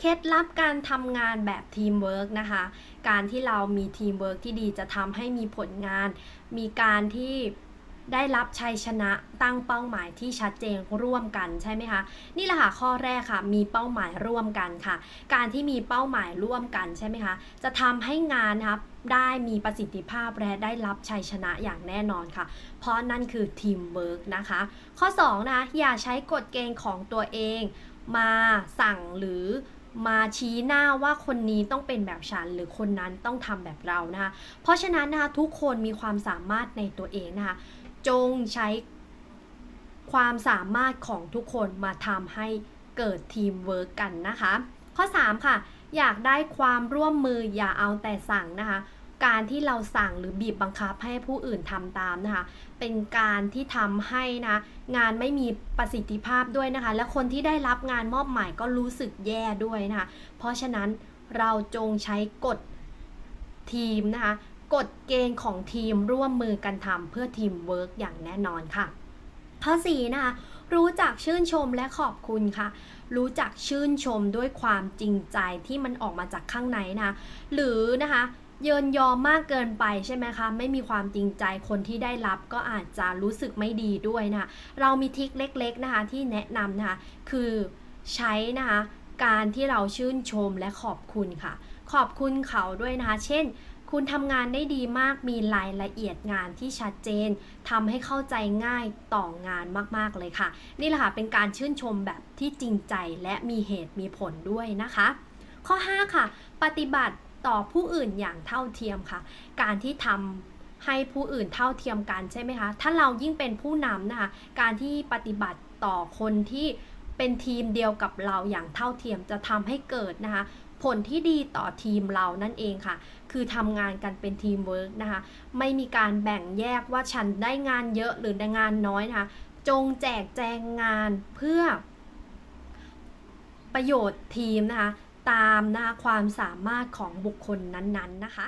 เคล็ดลับการทำงานแบบทีมเวิร์กนะคะ การที่เรามีทีมเวิร์กที่ดีจะทำให้มีผลงาน มีการที่ได้รับชัยชนะตั้งเป้าหมายที่ชัดเจนร่วมกันใช่ไหมคะนี่แหละค่ะข้อแรกค่ะ มีเป้าหมายร่วมกันค่ะ การที่มีเป้าหมายร่วมกันใช่ไหมคะจะทำให้งานนะครับได้มีประสิทธิภาพและได้รับชัยชนะอย่างแน่นอนค่ะ เพราะนั่นคือทีมเวิร์กนะคะ ข้อ2นะคะอย่าใช้กฎเกณฑ์ของตัวเอง มาสั่งหรือ มาชี้หน้าว่าคนนี้ต้องเป็นแบบฉัน หรือคนนั้นต้องทำแบบเรานะคะเพราะฉะนั้นนะคะทุกคนมีความสามารถในตัวเองนะคะจงใช้ความสามารถของทุกคนมาทำให้เกิดทีมเวิร์กกันนะคะ ข้อ 3 ค่ะ อยากได้ความร่วมมืออย่าเอาแต่สั่งนะคะ การที่เราสั่งหรือบีบบังคับให้ผู้อื่นทำตามนะคะ เป็นการที่ทำให้นะงานไม่มีประสิทธิภาพด้วยนะคะ และคนที่ได้รับงานมอบหมายก็รู้สึกแย่ด้วยนะคะ เพราะฉะนั้นเราจงใช้กฎทีมนะคะกฎเกณฑ์ของทีมร่วมมือกันทำเพื่อทีมเวิร์กอย่างแน่นอนค่ะ ข้อ4นะคะรู้จักชื่นชมและขอบคุณค่ะ รู้จักชื่นชมด้วยความจริงใจที่มันออกมาจากข้างในนะคะหรือนะคะ เยินยอมมากเกินไปใช่ไหมคะ ไม่มีความจริงใจคนที่ได้รับก็อาจจะรู้สึกไม่ดีด้วยนะเรามีทิคเล็กๆนะคะที่แนะนำนะคะคือใช้นะคะการที่เราชื่นชมและขอบคุณค่ะ ขอบคุณเขาด้วยนะคะ เช่น คุณทำงานได้ดีมากมีรายละเอียดงานที่ชัดเจนทำให้เข้าใจง่ายต่องานมากๆเลยค่ะ นี่แหละค่ะเป็นการชื่นชมแบบที่จริงใจและมีเหตุมีผลด้วยนะคะ ข้อ 5 ค่ะ ปฏิบัติ ต่อผู้อื่นอย่างเท่าเทียมค่ะ การที่ทำให้ผู้อื่นเท่าเทียมกันใช่ไหมคะ ถ้าเรายิ่งเป็นผู้นำนะคะ การที่ปฏิบัติต่อคนที่เป็นทีมเดียวกับเราอย่างเท่าเทียมจะทำให้เกิดนะคะ ผลที่ดีต่อทีมเรานั่นเองค่ะ คือทำงานกันเป็นทีมเวิร์กนะคะ ไม่มีการแบ่งแยกว่าฉันได้งานเยอะหรือได้งานน้อยนะคะ จงแจกแจงงานเพื่อประโยชน์ทีมนะคะ ตามนะคะความสามารถของบุคคลนั้นๆนะคะ